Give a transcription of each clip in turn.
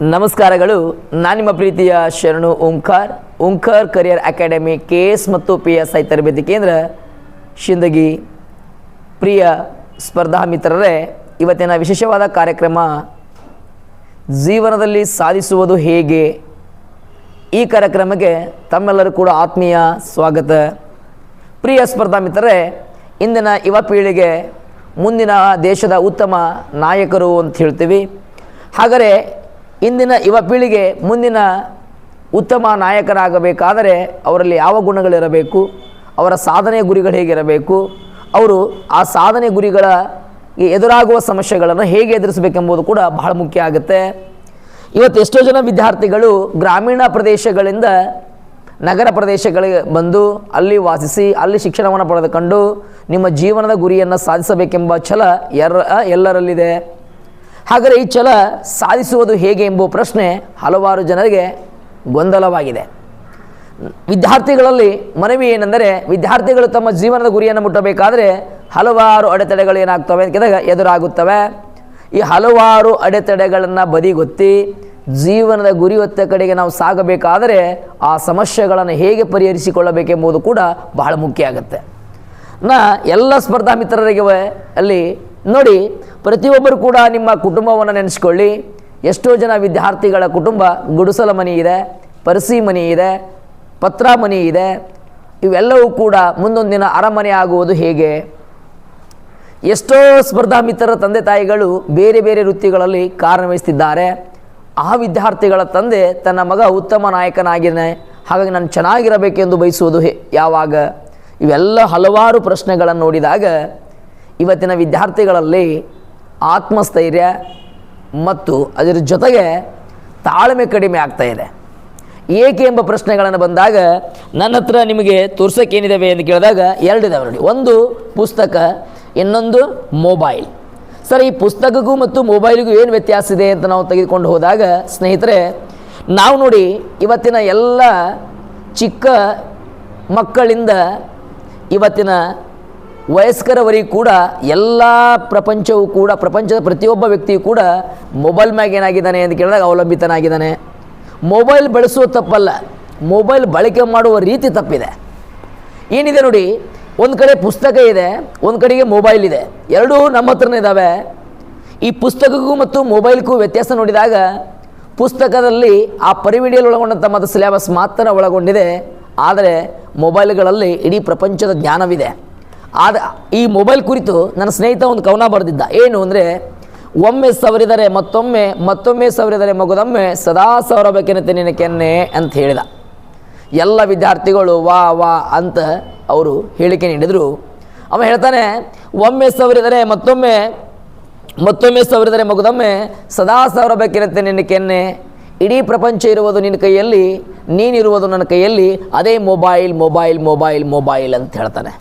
ನಮಸ್ಕಾರಗಳು. ನಾನು ನಿಮ್ಮ ಪ್ರೀತಿಯ Sharanu Omkar. Omkar career academy K S ಮತ್ತು ಪಿ ಎಸ್ ಐ ತರಬೇತಿ ಕೇಂದ್ರ ಶಿಂದಗಿ ಪ್ರಿಯ ಸ್ಪರ್ಧಾ ಮಿತ್ರರೇ, ಇವತ್ತಿನ ವಿಶೇಷವಾದ ಕಾರ್ಯಕ್ರಮ ಜೀವನದಲ್ಲಿ ಸಾಧಿಸುವುದು ಹೇಗೆ? ಈ ಕಾರ್ಯಕ್ರಮಕ್ಕೆ ತಮ್ಮೆಲ್ಲರೂ ಕೂಡ ಆತ್ಮೀಯ ಸ್ವಾಗತ. ಪ್ರಿಯ ಸ್ಪರ್ಧಾ ಮಿತ್ರರೇ, ಇಂದಿನ ಯುವ ಪೀಳಿಗೆ ಮುಂದಿನ ದೇಶದ ಉತ್ತಮ ನಾಯಕರು ಅಂತ ಹೇಳ್ತೀವಿ. ಹಾಗಾದರೆ ಇಂದಿನ ಯುವ ಪೀಳಿಗೆ ಮುಂದಿನ ಉತ್ತಮ ನಾಯಕರಾಗಬೇಕಾದರೆ ಅವರಲ್ಲಿ ಯಾವ ಗುಣಗಳಿರಬೇಕು? ಅವರ ಸಾಧನೆ ಗುರಿಗಳು ಹೇಗಿರಬೇಕು? ಅವರು ಆ ಸಾಧನೆ ಗುರಿಗಳ ಎದುರಾಗುವ ಸಮಸ್ಯೆಗಳನ್ನು ಹೇಗೆ ಎದುರಿಸಬೇಕೆಂಬುದು ಕೂಡ ಬಹಳ ಮುಖ್ಯ ಆಗುತ್ತೆ. ಇವತ್ತು ಎಷ್ಟೋ ಜನ ವಿದ್ಯಾರ್ಥಿಗಳು ಗ್ರಾಮೀಣ ಪ್ರದೇಶಗಳಿಂದ ನಗರ ಪ್ರದೇಶಗಳಿಗೆ ಬಂದು ಅಲ್ಲಿ ವಾಸಿಸಿ, ಅಲ್ಲಿ ಶಿಕ್ಷಣವನ್ನು ಪಡೆದುಕೊಂಡು ನಿಮ್ಮ ಜೀವನದ ಗುರಿಯನ್ನು ಸಾಧಿಸಬೇಕೆಂಬ ಛಲ ಎರ ಎಲ್ಲರಲ್ಲಿದೆ. ಹಾಗಾದರೆ ಈ ಛಲ ಸಾಧಿಸುವುದು ಹೇಗೆ ಎಂಬ ಪ್ರಶ್ನೆ ಹಲವಾರು ಜನರಿಗೆ ಗೊಂದಲವಾಗಿದೆ. ವಿದ್ಯಾರ್ಥಿಗಳಲ್ಲಿ ಮನವಿ ಏನೆಂದರೆ ವಿದ್ಯಾರ್ಥಿಗಳು ತಮ್ಮ ಜೀವನದ ಗುರಿಯನ್ನು ಮುಟ್ಟಬೇಕಾದರೆ ಹಲವಾರು ಅಡೆತಡೆಗಳು ಏನಾಗ್ತವೆ ಅಂತ ಕೇಳಿದಾಗ ಎದುರಾಗುತ್ತವೆ. ಈ ಹಲವಾರು ಅಡೆತಡೆಗಳನ್ನು ಬದಿಗೊತ್ತಿ ಜೀವನದ ಗುರಿ ಹೊತ್ತ ಕಡೆಗೆ ನಾವು ಸಾಗಬೇಕಾದರೆ ಆ ಸಮಸ್ಯೆಗಳನ್ನು ಹೇಗೆ ಪರಿಹರಿಸಿಕೊಳ್ಳಬೇಕೆಂಬುದು ಕೂಡ ಬಹಳ ಮುಖ್ಯ ಆಗುತ್ತೆ. ನಾ ಎಲ್ಲ ಸ್ಪರ್ಧಾ ಮಿತ್ರರಿಗೆ ಅಲ್ಲಿ ನೋಡಿ, ಪ್ರತಿಯೊಬ್ಬರು ಕೂಡ ನಿಮ್ಮ ಕುಟುಂಬವನ್ನು ನೆನೆಸ್ಕೊಳ್ಳಿ. ಎಷ್ಟೋ ಜನ ವಿದ್ಯಾರ್ಥಿಗಳ ಕುಟುಂಬ ಗುಡಿಸಲ ಮನೆ ಇದೆ ಪರಿಸಿ ಮನೆ ಇದೆ ಪತ್ರ ಮನೆ ಇದೆ. ಇವೆಲ್ಲವೂ ಕೂಡ ಮುಂದೊಂದು ದಿನ ಅರಮನೆ ಆಗುವುದು ಹೇಗೆ? ಎಷ್ಟೋ ಸ್ಪರ್ಧಾ ಮಿತ್ರರ ತಂದೆ ತಾಯಿಗಳು ಬೇರೆ ಬೇರೆ ವೃತ್ತಿಗಳಲ್ಲಿ ಕಾರ್ಯನಿರ್ವಹಿಸ್ತಿದ್ದಾರೆ. ಆ ವಿದ್ಯಾರ್ಥಿಗಳ ತಂದೆ ತನ್ನ ಮಗ ಉತ್ತಮ ನಾಯಕನಾಗಿದ್ದಾನೆ ಹಾಗಾಗಿ ನಾನು ಚೆನ್ನಾಗಿರಬೇಕೆಂದು ಬಯಸುವುದು ಯಾವಾಗ? ಇವೆಲ್ಲ ಹಲವಾರು ಪ್ರಶ್ನೆಗಳನ್ನು ನೋಡಿದಾಗ ಇವತ್ತಿನ ವಿದ್ಯಾರ್ಥಿಗಳಲ್ಲಿ ಆತ್ಮಸ್ಥೈರ್ಯ ಮತ್ತು ಅದರ ಜೊತೆಗೆ ತಾಳ್ಮೆ ಕಡಿಮೆ ಆಗ್ತಾ ಇದೆ. ಏಕೆ ಎಂಬ ಪ್ರಶ್ನೆಗಳನ್ನು ಬಂದಾಗ, ನನ್ನ ಹತ್ರ ನಿಮಗೆ ತೋರ್ಸೋಕ್ಕೇನಿದ್ದಾವೆ ಅಂತ ಕೇಳಿದಾಗ ಎರಡಿದಾವೆ ನೋಡಿ ಒಂದು ಪುಸ್ತಕ, ಇನ್ನೊಂದು ಮೊಬೈಲ್. ಸರ್, ಈ ಪುಸ್ತಕಕ್ಕೂ ಮತ್ತು ಮೊಬೈಲಿಗೂ ಏನು ವ್ಯತ್ಯಾಸ ಇದೆ ಅಂತ ನಾವು ತೆಗೆದುಕೊಂಡು ಹೋದಾಗ, ಸ್ನೇಹಿತರೆ, ನಾವು ನೋಡಿ ಇವತ್ತಿನ ಎಲ್ಲ ಚಿಕ್ಕ ಮಕ್ಕಳಿಂದ ಇವತ್ತಿನ ವಯಸ್ಕರವರೆಗೂ ಕೂಡ ಎಲ್ಲ ಪ್ರಪಂಚವೂ ಕೂಡ, ಪ್ರಪಂಚದ ಪ್ರತಿಯೊಬ್ಬ ವ್ಯಕ್ತಿಯು ಕೂಡ ಮೊಬೈಲ್ ಮ್ಯಾಗ ಏನಾಗಿದ್ದಾನೆ ಅಂತ ಕೇಳಿದಾಗ ಅವಲಂಬಿತನಾಗಿದ್ದಾನೆ. ಮೊಬೈಲ್ ಬಳಸುವ ತಪ್ಪಲ್ಲ, ಮೊಬೈಲ್ ಬಳಕೆ ಮಾಡುವ ರೀತಿ ತಪ್ಪಿದೆ. ಏನಿದೆ ನೋಡಿ, ಒಂದು ಕಡೆ ಪುಸ್ತಕ ಇದೆ, ಒಂದು ಕಡೆಗೆ ಮೊಬೈಲ್ ಇದೆ. ಎರಡೂ ನಮ್ಮ ಹತ್ರನೇ ಇದ್ದಾವೆ ಈ ಪುಸ್ತಕಕ್ಕೂ ಮತ್ತು ಮೊಬೈಲ್ಗೂ ವ್ಯತ್ಯಾಸ ನೋಡಿದಾಗ ಪುಸ್ತಕದಲ್ಲಿ ಆ ಪರಿವಿಡಿಯಲ್ಲಿ ಒಳಗೊಂಡಂಥ ಮತ್ತು ಸಿಲೆಬಸ್ ಮಾತ್ರ ಒಳಗೊಂಡಿದೆ. ಆದರೆ ಮೊಬೈಲ್ಗಳಲ್ಲಿ ಇಡೀ ಪ್ರಪಂಚದ ಜ್ಞಾನವಿದೆ. ಆದ ಈ ಮೊಬೈಲ್ ಕುರಿತು ನನ್ನ ಸ್ನೇಹಿತ ಒಂದು ಕವನ ಬರೆದಿದ್ದ. ಏನು ಅಂದರೆ, ಒಮ್ಮೆ ಸವರಿದರೆ ಮತ್ತೊಮ್ಮೆ ಮತ್ತೊಮ್ಮೆ ಸವರಿದರೆ ಮಗುದೊಮ್ಮೆ ಸದಾ ಸವರಬೇಕೆನ್ನುತ್ತೆ ನಿನ್ನ ಕೆನ್ನೆ ಅಂತ ಹೇಳಿದ. ಎಲ್ಲ ವಿದ್ಯಾರ್ಥಿಗಳು ವಾ ವಾ ಅಂತ ಅವರು ಹೇಳಿಕೆ ನೀಡಿದರು. ಅವ ಹೇಳ್ತಾನೆ, ಒಮ್ಮೆ ಸವರಿದರೆ ಮತ್ತೊಮ್ಮೆ ಮತ್ತೊಮ್ಮೆ ಸವರಿದರೆ ಮಗುದೊಮ್ಮೆ ಸದಾ ಸವರಬೇಕಿರುತ್ತೆ ನಿನ್ನ ಕೆನ್ನೆ. ಇಡೀ ಪ್ರಪಂಚ ಇರುವುದು ನಿನ್ನ ಕೈಯಲ್ಲಿ, ನೀನಿರುವುದು ನನ್ನ ಕೈಯಲ್ಲಿ, ಅದೇ ಮೊಬೈಲ್ ಮೊಬೈಲ್ ಮೊಬೈಲ್ ಮೊಬೈಲ್ ಅಂತ ಹೇಳ್ತಾನೆ.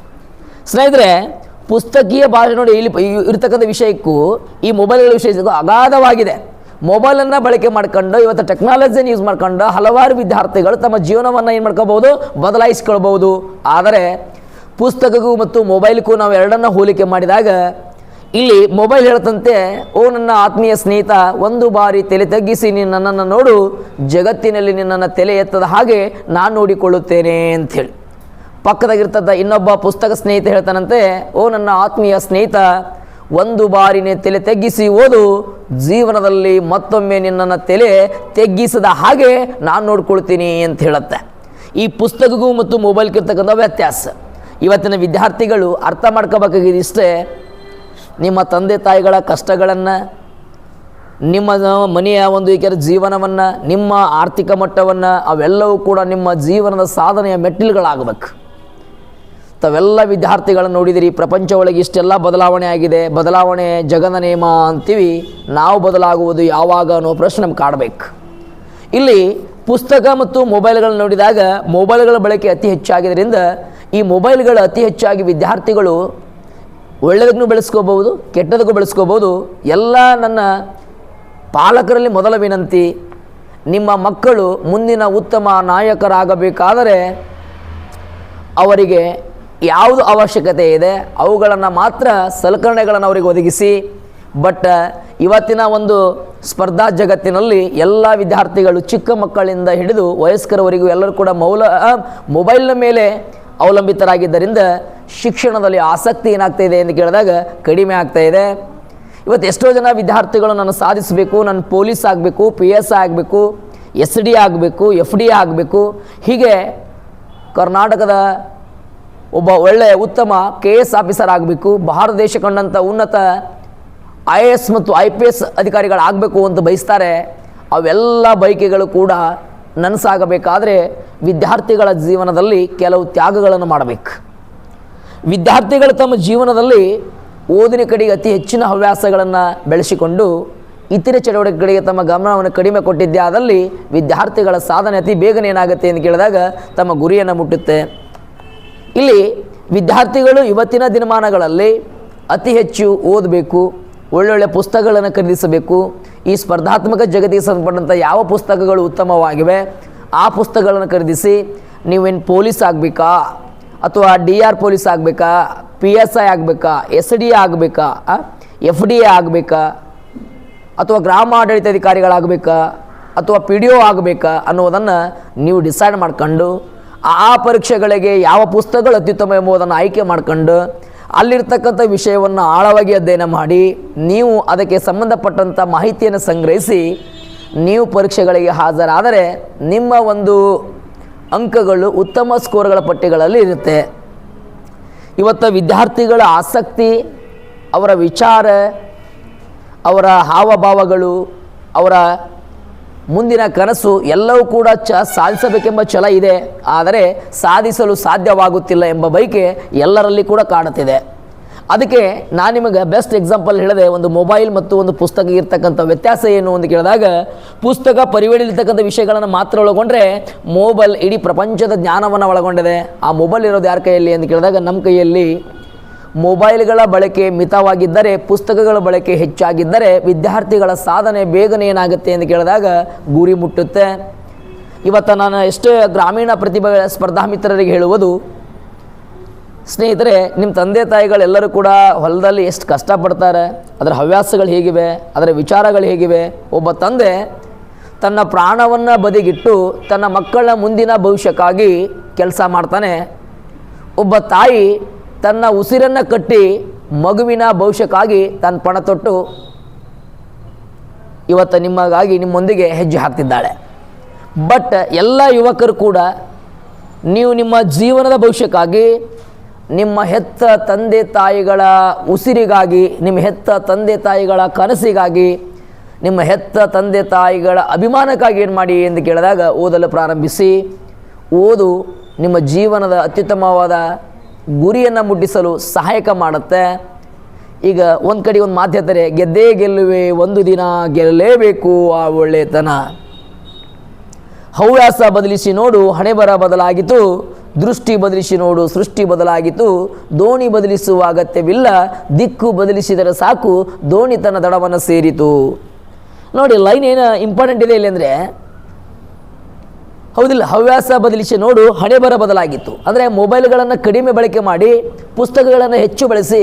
ಸ್ನೇಹಿತರೆ, ಪುಸ್ತಕೀಯ ಭಾಷೆ ನೋಡಿ ಇಲ್ಲಿ ಇರತಕ್ಕಂಥ ವಿಷಯಕ್ಕೂ ಈ ಮೊಬೈಲ್ಗಳ ವಿಷಯಕ್ಕೂ ಅಗಾಧವಾಗಿದೆ. ಮೊಬೈಲನ್ನು ಬಳಕೆ ಮಾಡ್ಕೊಂಡು, ಇವತ್ತು ಟೆಕ್ನಾಲಜಿಯನ್ನು ಯೂಸ್ ಮಾಡ್ಕೊಂಡು ಹಲವಾರು ವಿದ್ಯಾರ್ಥಿಗಳು ತಮ್ಮ ಜೀವನವನ್ನು ಏನು ಮಾಡ್ಕೋಬಹುದು ಬದಲಾಯಿಸ್ಕೊಳ್ಬಹುದು. ಆದರೆ, ಪುಸ್ತಕಕ್ಕೂ ಮತ್ತು ಮೊಬೈಲ್ಗೂ ನಾವು ಎರಡನ್ನ ಹೋಲಿಕೆ ಮಾಡಿದಾಗ, ಇಲ್ಲಿ ಮೊಬೈಲ್ ಹೇಳ್ತಂತೆ ಓ ನನ್ನ ಆತ್ಮೀಯ ಸ್ನೇಹಿತ, ಒಂದು ಬಾರಿ ತಲೆ ತಗ್ಗಿಸಿ ನೀನು ನನ್ನನ್ನು ನೋಡು, ಜಗತ್ತಿನಲ್ಲಿ ನಿನ್ನನ್ನು ತಲೆ ಎತ್ತದ ಹಾಗೆ ನಾನು ನೋಡಿಕೊಳ್ಳುತ್ತೇನೆ ಅಂಥೇಳಿ ಪಕ್ಕದಾಗಿರ್ತದ ಇನ್ನೊಬ್ಬ ಪುಸ್ತಕ ಸ್ನೇಹಿತ ಹೇಳ್ತಾನಂತೆ, ಓ ನನ್ನ ಆತ್ಮೀಯ ಸ್ನೇಹಿತ, ಒಂದು ಬಾರಿನೇ ತಲೆ ತೆಗ್ಗಿಸಿ ಓದು, ಜೀವನದಲ್ಲಿ ಮತ್ತೊಮ್ಮೆ ನಿನ್ನನ್ನು ತಲೆ ತೆಗ್ಗಿಸದ ಹಾಗೆ ನಾನು ನೋಡ್ಕೊಳ್ತೀನಿ ಅಂತ ಹೇಳುತ್ತೆ. ಈ ಪುಸ್ತಕಕ್ಕೂ ಮತ್ತು ಮೊಬೈಲ್ಗೆ ಇರ್ತಕ್ಕಂಥ ವ್ಯತ್ಯಾಸ. ಇವತ್ತಿನ ವಿದ್ಯಾರ್ಥಿಗಳು ಅರ್ಥ ಮಾಡ್ಕೋಬೇಕಾಗಿದ್ದು ಇಷ್ಟೇ, ನಿಮ್ಮ ತಂದೆ ತಾಯಿಗಳ ಕಷ್ಟಗಳನ್ನು, ನಿಮ್ಮ ಮನೆಯ ಒಂದು ಏಕೆಂದರೆ ಜೀವನವನ್ನು, ನಿಮ್ಮ ಆರ್ಥಿಕ ಮಟ್ಟವನ್ನು, ಅವೆಲ್ಲವೂ ಕೂಡ ನಿಮ್ಮ ಜೀವನದ ಸಾಧನೆಯ ಮೆಟ್ಟಿಲುಗಳಾಗಬೇಕು. ತಾವೆಲ್ಲ ವಿದ್ಯಾರ್ಥಿಗಳನ್ನು ನೋಡಿದಿರಿ ಪ್ರಪಂಚ ಒಳಗೆ ಇಷ್ಟೆಲ್ಲ ಬದಲಾವಣೆ ಆಗಿದೆ. ಬದಲಾವಣೆ ಜಗನ ನೇಮ ಅಂತೀವಿ. ನಾವು ಬದಲಾಗುವುದು ಯಾವಾಗ ಅನ್ನೋ ಪ್ರಶ್ನೆ ನಮ್ಗೆ ಕಾಡಬೇಕು. ಇಲ್ಲಿ ಪುಸ್ತಕ ಮತ್ತು ಮೊಬೈಲ್ಗಳನ್ನ ನೋಡಿದಾಗ ಮೊಬೈಲ್ಗಳ ಬಳಕೆ ಅತಿ ಹೆಚ್ಚಾಗಿದ್ದರಿಂದ ಈ ಮೊಬೈಲ್ಗಳು ಅತಿ ಹೆಚ್ಚಾಗಿ ವಿದ್ಯಾರ್ಥಿಗಳು ಒಳ್ಳೆಯದಕ್ಕೂ ಬೆಳೆಸ್ಕೋಬಹುದು, ಕೆಟ್ಟದಕ್ಕೂ ಬೆಳೆಸ್ಕೋಬಹುದು. ಎಲ್ಲ ನನ್ನ ಪಾಲಕರಲ್ಲಿ ಮೊದಲ ವಿನಂತಿ, ನಿಮ್ಮ ಮಕ್ಕಳು ಮುಂದಿನ ಉತ್ತಮ ನಾಯಕರಾಗಬೇಕಾದರೆ ಅವರಿಗೆ ಯಾವುದು ಅವಶ್ಯಕತೆ ಇದೆ, ಅವುಗಳನ್ನು ಮಾತ್ರ ಸಲಕರಣೆಗಳನ್ನು ಅವರಿಗೆ ಒದಗಿಸಿ, ಬಟ್ ಇವತ್ತಿನ ಒಂದು ಸ್ಪರ್ಧಾ ಜಗತ್ತಿನಲ್ಲಿ ಎಲ್ಲ ವಿದ್ಯಾರ್ಥಿಗಳು ಚಿಕ್ಕ ಮಕ್ಕಳಿಂದ ಹಿಡಿದು ವಯಸ್ಕರವರೆಗೂ ಎಲ್ಲರೂ ಕೂಡ ಮೌಲ ಮೊಬೈಲ್ನ ಮೇಲೆ ಅವಲಂಬಿತರಾಗಿದ್ದರಿಂದ ಶಿಕ್ಷಣದಲ್ಲಿ ಆಸಕ್ತಿ ಏನಾಗ್ತಾ ಇದೆ ಎಂದು ಕೇಳಿದಾಗ ಕಡಿಮೆ ಆಗ್ತಾ ಇದೆ. ಇವತ್ತು ಎಷ್ಟೋ ಜನ ವಿದ್ಯಾರ್ಥಿಗಳು ನಾನು ಸಾಧಿಸಬೇಕು ನಾನು ಪೊಲೀಸ್ ಆಗಬೇಕು, ಪಿ ಎಸ್ ಆಗಬೇಕು, ಎಸ್ ಡಿ ಆಗಬೇಕು, ಎಫ್ ಡಿ ಆಗಬೇಕು. ಹೀಗೆ ಕರ್ನಾಟಕದ ಒಬ್ಬ ಒಳ್ಳೆಯ ಉತ್ತಮ ಕೆ ಎಸ್ ಆಫೀಸರ್ ಆಗಬೇಕು, ಭಾರತ ದೇಶ ಕಂಡಂಥ ಉನ್ನತ ಐ ಎ ಎಸ್ ಮತ್ತು ಐ ಪಿ ಎಸ್ ಅಧಿಕಾರಿಗಳಾಗಬೇಕು ಅಂತ ಬಯಸ್ತಾರೆ. ಅವೆಲ್ಲ ಬಯಕೆಗಳು ಕೂಡ ನನಸಾಗಬೇಕಾದ್ರೆ ವಿದ್ಯಾರ್ಥಿಗಳ ಜೀವನದಲ್ಲಿ ಕೆಲವು ತ್ಯಾಗಗಳನ್ನು ಮಾಡಬೇಕು. ವಿದ್ಯಾರ್ಥಿಗಳು ತಮ್ಮ ಜೀವನದಲ್ಲಿ ಓದಿನ ಕಡೆಗೆ ಅತಿ ಹೆಚ್ಚಿನ ಹವ್ಯಾಸಗಳನ್ನು ಬೆಳೆಸಿಕೊಂಡು ಇತರ ಚಟುವಟಿಕೆಗಳಿಗೆ ತಮ್ಮ ಗಮನವನ್ನು ಕಡಿಮೆ ಕೊಟ್ಟಿದ್ದೇ ಆದಲ್ಲಿ ವಿದ್ಯಾರ್ಥಿಗಳ ಸಾಧನೆ ಅತಿ ಬೇಗನೆ ಏನಾಗುತ್ತೆ ಅಂತ ಕೇಳಿದಾಗ ತಮ್ಮ ಗುರಿಯನ್ನು ಮುಟ್ಟುತ್ತೆ. ಇಲ್ಲಿ ವಿದ್ಯಾರ್ಥಿಗಳು ಇವತ್ತಿನ ದಿನಮಾನಗಳಲ್ಲಿ ಅತಿ ಹೆಚ್ಚು ಓದಬೇಕು, ಒಳ್ಳೊಳ್ಳೆ ಪುಸ್ತಕಗಳನ್ನು ಖರೀದಿಸಬೇಕು. ಈ ಸ್ಪರ್ಧಾತ್ಮಕ ಜಗತ್ತಿಗೆ ಸಂಬಂಧಪಟ್ಟಂಥ ಯಾವ ಪುಸ್ತಕಗಳು ಉತ್ತಮವಾಗಿವೆ, ಆ ಪುಸ್ತಕಗಳನ್ನು ಖರೀದಿಸಿ ನೀವೇನು ಪೊಲೀಸ್ ಆಗಬೇಕಾ, ಅಥವಾ ಡಿ ಆರ್ ಪೊಲೀಸ್ ಆಗಬೇಕಾ, ಪಿ ಎಸ್ ಐ ಆಗಬೇಕಾ, ಎಸ್ ಡಿ ಆಗಬೇಕಾ ಎಫ್ ಡಿ ಎ ಆಗಬೇಕಾ, ಅಥವಾ ಗ್ರಾಮ ಆಡಳಿತಾಧಿಕಾರಿಗಳಾಗಬೇಕಾ ಅಥವಾ ಪಿ ಡಿ ಒ ಆಗಬೇಕಾ ಅನ್ನೋದನ್ನು ನೀವು ಡಿಸೈಡ್ ಮಾಡ್ಕೊಂಡು ಆ ಪರೀಕ್ಷೆಗಳಿಗೆ ಯಾವ ಪುಸ್ತಕಗಳು ಅತ್ಯುತ್ತಮ ಎಂಬುದನ್ನು ಆಯ್ಕೆ ಮಾಡ್ಕೊಂಡು ಅಲ್ಲಿರ್ತಕ್ಕಂಥ ವಿಷಯವನ್ನು ಆಳವಾಗಿ ಅಧ್ಯಯನ ಮಾಡಿ ನೀವು ಅದಕ್ಕೆ ಸಂಬಂಧಪಟ್ಟಂಥ ಮಾಹಿತಿಯನ್ನು ಸಂಗ್ರಹಿಸಿ ನೀವು ಪರೀಕ್ಷೆಗಳಿಗೆ ಹಾಜರಾದರೆ ನಿಮ್ಮ ಒಂದು ಅಂಕಗಳು ಉತ್ತಮ ಸ್ಕೋರ್ಗಳ ಪಟ್ಟಿಗಳಲ್ಲಿ ಇರುತ್ತೆ. ಇವತ್ತು ವಿದ್ಯಾರ್ಥಿಗಳ ಆಸಕ್ತಿ, ಅವರ ವಿಚಾರ, ಅವರ ಹಾವಭಾವಗಳು, ಅವರ ಮುಂದಿನ ಕನಸು ಎಲ್ಲವೂ ಕೂಡ ಚ ಸಾಧಿಸಬೇಕೆಂಬ ಛಲ ಇದೆ. ಆದರೆ ಸಾಧಿಸಲು ಸಾಧ್ಯವಾಗುತ್ತಿಲ್ಲ ಎಂಬ ಬೈಕೆ ಎಲ್ಲರಲ್ಲಿ ಕೂಡ ಕಾಣುತ್ತಿದೆ. ಅದಕ್ಕೆ ನಾನು ನಿಮಗೆ ಬೆಸ್ಟ್ ಎಕ್ಸಾಂಪಲ್ ಹೇಳಿದೆ ಒಂದು ಮೊಬೈಲ್ ಮತ್ತು ಒಂದು ಪುಸ್ತಕ ಇರ್ತಕ್ಕಂಥ ವ್ಯತ್ಯಾಸ ಏನು ಅಂತ ಕೇಳಿದಾಗ, ಪುಸ್ತಕ ಪರಿವಳಿರ್ತಕ್ಕಂಥ ವಿಷಯಗಳನ್ನು ಮಾತ್ರ ಒಳಗೊಂಡ್ರೆ ಮೊಬೈಲ್ ಇಡೀ ಪ್ರಪಂಚದ ಜ್ಞಾನವನ್ನು ಒಳಗೊಂಡಿದೆ. ಆ ಮೊಬೈಲ್ ಇರೋದು ಯಾರ ಕೈಯಲ್ಲಿ ಅಂತ ಕೇಳಿದಾಗ ನಮ್ಮ ಕೈಯಲ್ಲಿ ಮೊಬೈಲ್ಗಳ ಬಳಕೆ ಮಿತವಾಗಿದ್ದರೆ, ಪುಸ್ತಕಗಳ ಬಳಕೆ ಹೆಚ್ಚಾಗಿದ್ದರೆ ವಿದ್ಯಾರ್ಥಿಗಳ ಸಾಧನೆ ಬೇಗನೆ ಏನಾಗುತ್ತೆ ಅಂತ ಕೇಳಿದಾಗ ಗುರಿ ಮುಟ್ಟುತ್ತೆ. ಇವತ್ತು ನಾನು ಎಷ್ಟೇ ಗ್ರಾಮೀಣ ಪ್ರತಿಭೆ ಸ್ಪರ್ಧಾ ಮಿತ್ರರಿಗೆ ಹೇಳುವುದು, ಸ್ನೇಹಿತರೆ ನಿಮ್ಮ ತಂದೆ ತಾಯಿಗಳೆಲ್ಲರೂ ಕೂಡ ಹೊಲದಲ್ಲಿ ಎಷ್ಟು ಕಷ್ಟಪಡ್ತಾರೆ, ಅದರ ಹವ್ಯಾಸಗಳು ಹೇಗಿವೆ, ಅದರ ವಿಚಾರಗಳು ಹೇಗಿವೆ. ಒಬ್ಬ ತಂದೆ ತನ್ನ ಪ್ರಾಣವನ್ನು ಬದಿಗಿಟ್ಟು ತನ್ನ ಮಕ್ಕಳ ಮುಂದಿನ ಭವಿಷ್ಯಕ್ಕಾಗಿ ಕೆಲಸ ಮಾಡ್ತಾನೆ. ಒಬ್ಬ ತಾಯಿ ತನ್ನ ಉಸಿರನ್ನು ಕಟ್ಟಿ ಮಗುವಿನ ಭವಿಷ್ಯಕ್ಕಾಗಿ ತನ್ನ ಪಣ ತೊಟ್ಟು ಇವತ್ತು ನಿಮಗಾಗಿ ನಿಮ್ಮೊಂದಿಗೆ ಹೆಜ್ಜೆ ಹಾಕ್ತಿದ್ದಾಳೆ. ಬಟ್ ಎಲ್ಲ ಯುವಕರು ಕೂಡ ನೀವು ನಿಮ್ಮ ಜೀವನದ ಭವಿಷ್ಯಕ್ಕಾಗಿ ನಿಮ್ಮ ಹೆತ್ತ ತಂದೆ ತಾಯಿಗಳ ಉಸಿರಿಗಾಗಿ, ನಿಮ್ಮ ಹೆತ್ತ ತಂದೆ ತಾಯಿಗಳ ಕನಸಿಗಾಗಿ, ನಿಮ್ಮ ಹೆತ್ತ ತಂದೆ ತಾಯಿಗಳ ಅಭಿಮಾನಕ್ಕಾಗಿ ಏನು ಮಾಡಿ ಎಂದು ಕೇಳಿದಾಗ ಓದಲು ಪ್ರಾರಂಭಿಸಿ, ಓದು ನಿಮ್ಮ ಜೀವನದ ಅತ್ಯುತ್ತಮವಾದ ಗುರಿಯನ್ನು ಮುಟ್ಟಿಸಲು ಸಹಾಯಕ ಮಾಡುತ್ತೆ. ಈಗ ಒಂದು ಕಡೆ ಒಂದು ಮಾತು ಹೇಳ್ತಾರೆ, ಗೆದ್ದೇ ಗೆಲ್ಲುವೆ, ಒಂದು ದಿನ ಗೆಲ್ಲಲೇಬೇಕು, ಆ ಒಳ್ಳೆತನ. ಹವ್ಯಾಸ ಬದಲಿಸಿ ನೋಡು ಹಣೆ ಬರ ಬದಲಾಗಿತು ದೃಷ್ಟಿ ಬದಲಿಸಿ ನೋಡು, ಸೃಷ್ಟಿ ಬದಲಾಗಿತು ದೋಣಿ ಬದಲಿಸುವ ಅಗತ್ಯವಿಲ್ಲ, ದಿಕ್ಕು ಬದಲಿಸಿದರೆ ಸಾಕು ದೋಣಿ ತನ್ನ ದಡವನ್ನು ಸೇರಿತು. ನೋಡಿ, ಲೈನ್ ಏನು ಇಂಪಾರ್ಟೆಂಟ್ ಇದೆ ಇಲ್ಲಿ ಅಂದರೆ ಹೌದಿಲ್ಲ, ಹವ್ಯಾಸ ಬದಲಿಸಿ ನೋಡು ಹಣೆ ಬರ ಬದಲಾಗಿತ್ತು. ಅಂದರೆ ಮೊಬೈಲ್ಗಳನ್ನು ಕಡಿಮೆ ಬಳಕೆ ಮಾಡಿ, ಪುಸ್ತಕಗಳನ್ನು ಹೆಚ್ಚು ಬಳಸಿ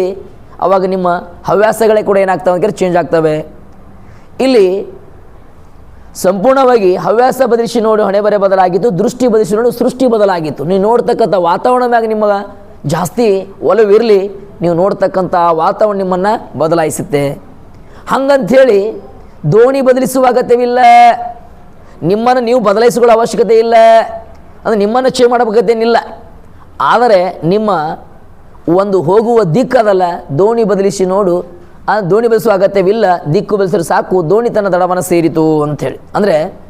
ಆವಾಗ ನಿಮ್ಮ ಹವ್ಯಾಸಗಳೇ ಕೂಡ ಏನಾಗ್ತವೆ ಅಂದರೆ ಚೇಂಜ್ ಆಗ್ತವೆ. ಇಲ್ಲಿ ಸಂಪೂರ್ಣವಾಗಿ ಹವ್ಯಾಸ ಬದಲಿಸಿ ನೋಡು ಹಣೆ ಬರೆ ಬದಲಾಗಿತ್ತು ದೃಷ್ಟಿ ಬದಲಿಸಿ ನೋಡು, ಸೃಷ್ಟಿ ಬದಲಾಗಿತ್ತು. ನೀವು ನೋಡ್ತಕ್ಕಂಥ ವಾತಾವರಣ ಮ್ಯಾಗ ನಿಮಗೆ ಜಾಸ್ತಿ ಒಲವಿರಲಿ, ನೀವು ನೋಡ್ತಕ್ಕಂಥ ವಾತಾವರಣ ನಿಮ್ಮನ್ನು ಬದಲಾಯಿಸುತ್ತೆ. ಹಂಗಂಥೇಳಿ ದೋಣಿ ಬದಲಿಸುವ ಅಗತ್ಯವಿಲ್ಲ. ನಿಮ್ಮನ್ನು ನೀವು ಬದಲಾಯಿಸಿಕೊಳ್ಳೋ ಅವಶ್ಯಕತೆ ಇಲ್ಲ. ಅಂದರೆ ನಿಮ್ಮನ್ನು ಚೇಂಜ್ ಮಾಡಬೇಕೇನಿಲ್ಲ ಆದರೆ ನಿಮ್ಮ ಒಂದು ಹೋಗುವ ದಿಕ್ಕದಲ್ಲ ದೋಣಿ ಬದಲಿಸಿ ನೋಡು. ಆ ದೋಣಿ ಬದಲಿಸುವ ಅಗತ್ಯವಿಲ್ಲ. ದಿಕ್ಕು ಬದಲಿಸಿದ್ರೆ ಸಾಕು. ದೋಣಿ ತನ್ನ ದಡವನ್ನು ಸೇರಿತು ಅಂಥೇಳಿ. ಅಂದರೆ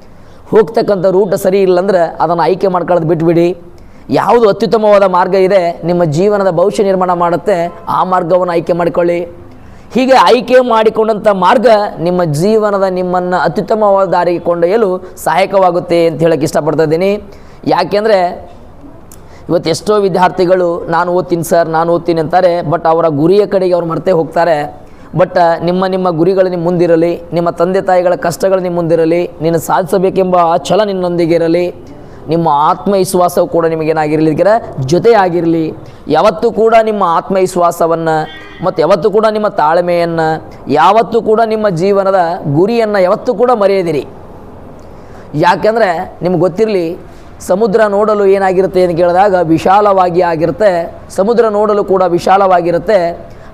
ಹೋಗ್ತಕ್ಕಂಥ ರೂಟ ಸರಿ ಇಲ್ಲ ಅಂದ್ರೆ ಅದನ್ನು ಆಯ್ಕೆ ಮಾಡ್ಕೊಳ್ಳೋದು ಬಿಟ್ಬಿಡಿ. ಯಾವುದು ಅತ್ಯುತ್ತಮವಾದ ಮಾರ್ಗ ಇದೆ. ನಿಮ್ಮ ಜೀವನದ ಭವಿಷ್ಯ ನಿರ್ಮಾಣ ಮಾಡುತ್ತೆ. ಆ ಮಾರ್ಗವನ್ನು ಆಯ್ಕೆ ಮಾಡಿಕೊಳ್ಳಿ. ಹೀಗೆ ಆಯ್ಕೆ ಮಾಡಿಕೊಂಡಂಥ ಮಾರ್ಗ ನಿಮ್ಮ ಜೀವನದ ನಿಮ್ಮನ್ನು ಅತ್ಯುತ್ತಮವಾದ ದಾರಿಗೆ ಕೊಂಡೊಯ್ಯಲು ಸಹಾಯಕವಾಗುತ್ತೆ ಅಂತ ಹೇಳೋಕ್ಕೆ ಇಷ್ಟಪಡ್ತಾ ಇದ್ದೀನಿ. ಯಾಕೆಂದರೆ ಇವತ್ತು ಎಷ್ಟೋ ವಿದ್ಯಾರ್ಥಿಗಳು ನಾನು ಓದ್ತೀನಿ ಸರ್, ನಾನು ಓದ್ತೀನಿ ಅಂತಾರೆ, ಬಟ್ ಅವರ ಗುರಿಯ ಕಡೆಗೆ ಅವ್ರು ಮರೆತೇ ಹೋಗ್ತಾರೆ. ಬಟ್, ನಿಮ್ಮ ನಿಮ್ಮ ಗುರಿಗಳು ನಿಮ್ಮ ಮುಂದಿರಲಿ, ನಿಮ್ಮ ತಂದೆ ತಾಯಿಗಳ ಕಷ್ಟಗಳು ನಿಮ್ಮ ಮುಂದಿರಲಿ, ನೀನು ಸಾಧಿಸಬೇಕೆಂಬ ಛಲ ನಿನ್ನೊಂದಿಗೆ ಇರಲಿ ನಿಮ್ಮ ಆತ್ಮವಿಶ್ವಾಸವು ಕೂಡ ನಿಮಗೇನಾಗಿರಲಿ ಜೊತೆ ಜೊತೆಯಾಗಿರಲಿ, ಯಾವತ್ತೂ ಕೂಡ ನಿಮ್ಮ ಆತ್ಮವಿಶ್ವಾಸವನ್ನು ಮತ್ತು ಯಾವತ್ತೂ ಕೂಡ ನಿಮ್ಮ ತಾಳ್ಮೆಯನ್ನು, ಯಾವತ್ತೂ ಕೂಡ ನಿಮ್ಮ ಜೀವನದ ಗುರಿಯನ್ನು ಯಾವತ್ತೂ ಕೂಡ ಮರೆಯದಿರಿ. ಯಾಕೆಂದರೆ ನಿಮ್ಗೆ ಗೊತ್ತಿರಲಿ, ಸಮುದ್ರ ನೋಡಲು ಏನಾಗಿರುತ್ತೆ ಅಂತ ಕೇಳಿದಾಗ ವಿಶಾಲವಾಗಿ ಆಗಿರುತ್ತೆ, ಸಮುದ್ರ ನೋಡಲು ಕೂಡ ವಿಶಾಲವಾಗಿರುತ್ತೆ.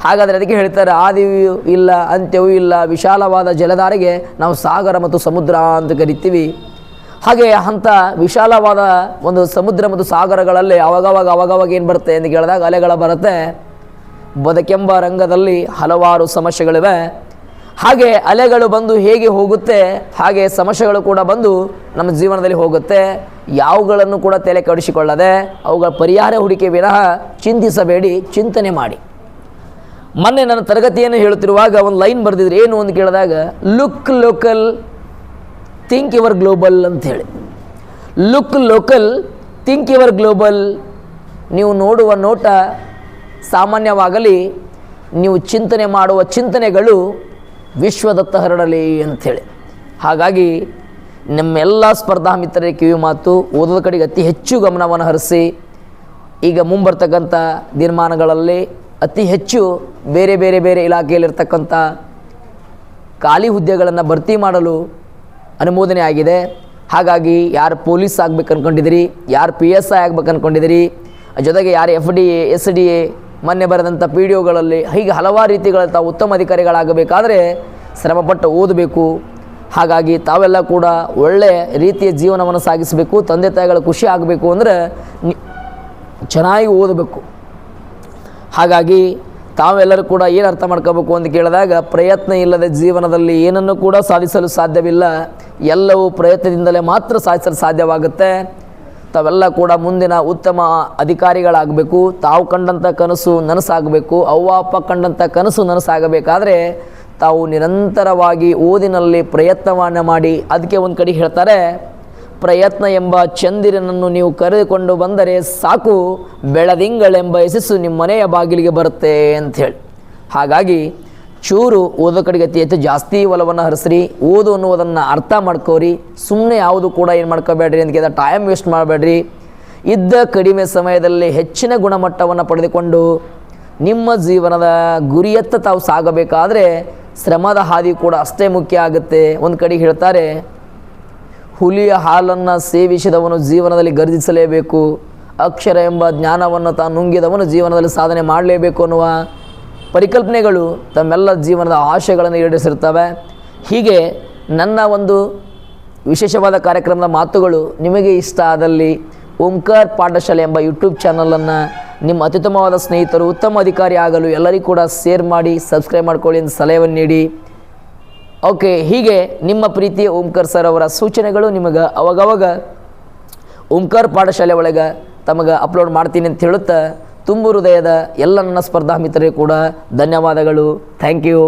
ಹಾಗಾದರೆ ಅದಕ್ಕೆ ಹೇಳ್ತಾರೆ, ಆದಿಯೂ ಇಲ್ಲ, ಅಂತ್ಯವೂ ಇಲ್ಲ, ವಿಶಾಲವಾದ ಜಲಧಾರೆಗೆ ನಾವು ಸಾಗರ ಮತ್ತು ಸಮುದ್ರ ಅಂತ ಕರಿತೀವಿ. ಹಾಗೆ ಅಂಥ ವಿಶಾಲವಾದ ಒಂದು ಸಮುದ್ರ ಮತ್ತು ಸಾಗರಗಳಲ್ಲಿ ಅವಾಗವಾಗ ಅವಾಗವಾಗ ಏನು ಬರುತ್ತೆ ಅಂತ ಕೇಳಿದಾಗ ಅಲೆಗಳ ಬರುತ್ತೆ. ಬದುಕೆಂಬ ರಂಗದಲ್ಲಿ ಹಲವಾರು ಸಮಸ್ಯೆಗಳಿವೆ. ಹಾಗೆ ಅಲೆಗಳು ಬಂದು ಹೇಗೆ ಹೋಗುತ್ತೆ, ಹಾಗೆ ಸಮಸ್ಯೆಗಳು ಕೂಡ ಬಂದು ನಮ್ಮ ಜೀವನದಲ್ಲಿ ಹೋಗುತ್ತೆ. ಯಾವುಗಳನ್ನು ಕೂಡ ತಲೆ ಕಡಿಸಿಕೊಳ್ಳದೆ, ಅವುಗಳ ಪರಿಹಾರ ಹುಡುಕಿ ವಿನಃ ಚಿಂತಿಸಬೇಡಿ, ಚಿಂತನೆ ಮಾಡಿ. ಮೊನ್ನೆ ನನ್ನ ತರಗತಿಯನ್ನು ಹೇಳುತ್ತಿರುವಾಗ ಒಂದು ಲೈನ್ ಬರೆದಿದ್ರು, ಏನು ಅಂತ ಕೇಳಿದಾಗ, look local think your global ಅಂತ ಹೇಳಿ. Look local think your global ನೀವು ನೋಡುವ ನೋಟ ಸಾಮಾನ್ಯವಾಗಲಿ, ನೀವು ಚಿಂತನೆ ಮಾಡುವ ಚಿಂತನೆಗಳು ವಿಶ್ವದತ್ತ ಹರಡಲಿ ಅಂಥೇಳಿ ಹಾಗಾಗಿ, ನಮ್ಮೆಲ್ಲ ಸ್ಪರ್ಧಾ ಮಿತ್ರರಿಗೆ ಕಿವಿ ಮಾತು, ಓದೋದ ಕಡೆಗೆ ಅತಿ ಹೆಚ್ಚು ಗಮನವನ್ನು ಹರಿಸಿ, ಈಗ ಮುಂಬರ್ತಕ್ಕಂಥ ದಿನಮಾನಗಳಲ್ಲಿ ಅತಿ ಹೆಚ್ಚು ಬೇರೆ ಬೇರೆ ಬೇರೆ ಇಲಾಖೆಯಲ್ಲಿರ್ತಕ್ಕಂಥ ಖಾಲಿ ಹುದ್ದೆಗಳನ್ನು ಭರ್ತಿ ಮಾಡಲು ಅನುಮೋದನೆ ಆಗಿದೆ. ಹಾಗಾಗಿ ಯಾರು ಪೊಲೀಸ್ ಆಗ್ಬೇಕು ಅಂದ್ಕೊಂಡಿದ್ದೀರಿ ಯಾರು ಪಿ ಎಸ್ ಐ ಆಗ್ಬೇಕು ಅಂದ್ಕೊಂಡಿದ್ದೀರಿ ಜೊತೆಗೆ ಯಾರು F D A S D A ಮೊನ್ನೆ ಬರೆದಂಥ ಪಿ ಡಿ ಒಗಳಲ್ಲಿ ಹೀಗೆ ಹಲವಾರು ರೀತಿಗಳ ಉತ್ತಮ ಅಧಿಕಾರಿಗಳಾಗಬೇಕಾದರೆ ಶ್ರಮಪಟ್ಟು ಓದಬೇಕು. ಹಾಗಾಗಿ ತಾವೆಲ್ಲ ಕೂಡ ಒಳ್ಳೆಯ ರೀತಿಯ ಜೀವನವನ್ನು ಸಾಗಿಸಬೇಕು, ತಂದೆ ತಾಯಿಗಳ ಖುಷಿ ಆಗಬೇಕು ಅಂದರೆ ಚೆನ್ನಾಗಿ ಓದಬೇಕು. ಹಾಗಾಗಿ ತಾವೆಲ್ಲರೂ ಕೂಡ ಏನು ಅರ್ಥ ಮಾಡ್ಕೋಬೇಕು ಅಂತ ಕೇಳಿದಾಗ, ಪ್ರಯತ್ನ ಇಲ್ಲದೆ ಜೀವನದಲ್ಲಿ ಏನನ್ನು ಕೂಡ ಸಾಧಿಸಲು ಸಾಧ್ಯವಿಲ್ಲ. ಎಲ್ಲವೂ ಪ್ರಯತ್ನದಿಂದಲೇ ಮಾತ್ರ ಸಾಧಿಸಲು ಸಾಧ್ಯವಾಗುತ್ತೆ. ತಾವೆಲ್ಲ ಕೂಡ ಮುಂದಿನ ಉತ್ತಮ ಅಧಿಕಾರಿಗಳಾಗಬೇಕು. ತಾವು ಕಂಡಂಥ ಕನಸು ನನಸಾಗಬೇಕು. ಅವ್ವ, ಅಪ್ಪ ಕಂಡಂಥ ಕನಸು ನನಸಾಗಬೇಕಾದರೆ, ತಾವು ನಿರಂತರವಾಗಿ ಓದಿನಲ್ಲಿ ಪ್ರಯತ್ನವನ್ನು ಮಾಡಿ, ಅದಕ್ಕೆ ಒಂದು ಕಡೆ ಹೇಳ್ತಾರೆ ಪ್ರಯತ್ನ ಎಂಬ ಚಂದಿರನನ್ನು ನೀವು ಕರೆದುಕೊಂಡು ಬಂದರೆ ಸಾಕು, ಬೆಳದಿಂಗಳೆಂಬ ಯಶಸ್ಸು ನಿಮ್ಮ ಮನೆಯ ಬಾಗಿಲಿಗೆ ಬರುತ್ತೆ ಅಂಥೇಳಿ ಹಾಗಾಗಿ ಚೂರು ಓದೋ ಕಡೆಗೆ ಅತಿ ಹೆಚ್ಚು ಜಾಸ್ತಿ ಒಲವನ್ನು ಹರಿಸ್ರಿ, ಓದು ಅನ್ನುವುದನ್ನು ಅರ್ಥ ಮಾಡ್ಕೋರಿ ಸುಮ್ಮನೆ ಯಾವುದು ಕೂಡ ಏನು ಮಾಡ್ಕೋಬೇಡ್ರಿ ಅಂತ ಕೇಳಿದ ಟೈಮ್ ವೇಸ್ಟ್ ಮಾಡಬೇಡ್ರಿ. ಇದ್ದ ಕಡಿಮೆ ಸಮಯದಲ್ಲಿ ಹೆಚ್ಚಿನ ಗುಣಮಟ್ಟವನ್ನು ಪಡೆದುಕೊಂಡು ನಿಮ್ಮ ಜೀವನದ ಗುರಿಯತ್ತ ತಾವು ಸಾಗಬೇಕಾದರೆ ಶ್ರಮದ ಹಾದಿ ಕೂಡ ಅಷ್ಟೇ ಮುಖ್ಯ ಆಗುತ್ತೆ. ಒಂದು ಕಡೆ ಹೇಳ್ತಾರೆ ಹುಲಿಯ ಹಾಲನ್ನು ಸೇವಿಸಿದವನು ಜೀವನದಲ್ಲಿ ಗರ್ಜಿಸಲೇಬೇಕು. ಅಕ್ಷರ ಎಂಬ ಜ್ಞಾನವನ್ನು ತಾನು ನುಂಗಿದವನು ಜೀವನದಲ್ಲಿ ಸಾಧನೆ ಮಾಡಲೇಬೇಕು ಅನ್ನುವ ಪರಿಕಲ್ಪನೆಗಳು ತಮ್ಮೆಲ್ಲ ಜೀವನದ ಆಶಯಗಳನ್ನು ಈಡೇರಿಸಿರ್ತವೆ ಹೀಗೆ ನನ್ನ ಒಂದು ವಿಶೇಷವಾದ ಕಾರ್ಯಕ್ರಮದ ಮಾತುಗಳು ನಿಮಗೆ ಇಷ್ಟ ಆದಲ್ಲಿ ಓಂಕಾರ್ ಪಾಠಶಾಲೆ ಎಂಬ ಯೂಟ್ಯೂಬ್ ಚಾನಲನ್ನು ನಿಮ್ಮ ಅತ್ಯುತ್ತಮವಾದ ಸ್ನೇಹಿತರು, ಉತ್ತಮ ಅಧಿಕಾರಿ ಆಗಲು ಎಲ್ಲರಿಗೂ ಕೂಡ ಶೇರ್ ಮಾಡಿ, ಸಬ್ಸ್ಕ್ರೈಬ್ ಮಾಡ್ಕೊಳ್ಳಿ ಅಂತ ಸಲಹೆಯನ್ನು ನೀಡಿ. ಓಕೆ ಹೀಗೆ ನಿಮ್ಮ ಪ್ರೀತಿಯ ಓಂಕರ್ ಸರ್ ಅವರ ಸೂಚನೆಗಳು ನಿಮಗೆ ಅವಾಗವಾಗ ಓಂಕಾರ್ ಪಾಠಶಾಲೆ ಒಳಗೆ ತಮಗೆ ಅಪ್ಲೋಡ್ ಮಾಡ್ತೀನಿ ಅಂತ ಹೇಳುತ್ತಾ ತುಂಬು ಹೃದಯದ ಎಲ್ಲ ನನ್ನ ಸ್ಪರ್ಧಾ ಮಿತ್ರರಿಗೂ ಕೂಡ ಧನ್ಯವಾದಗಳು. Thank you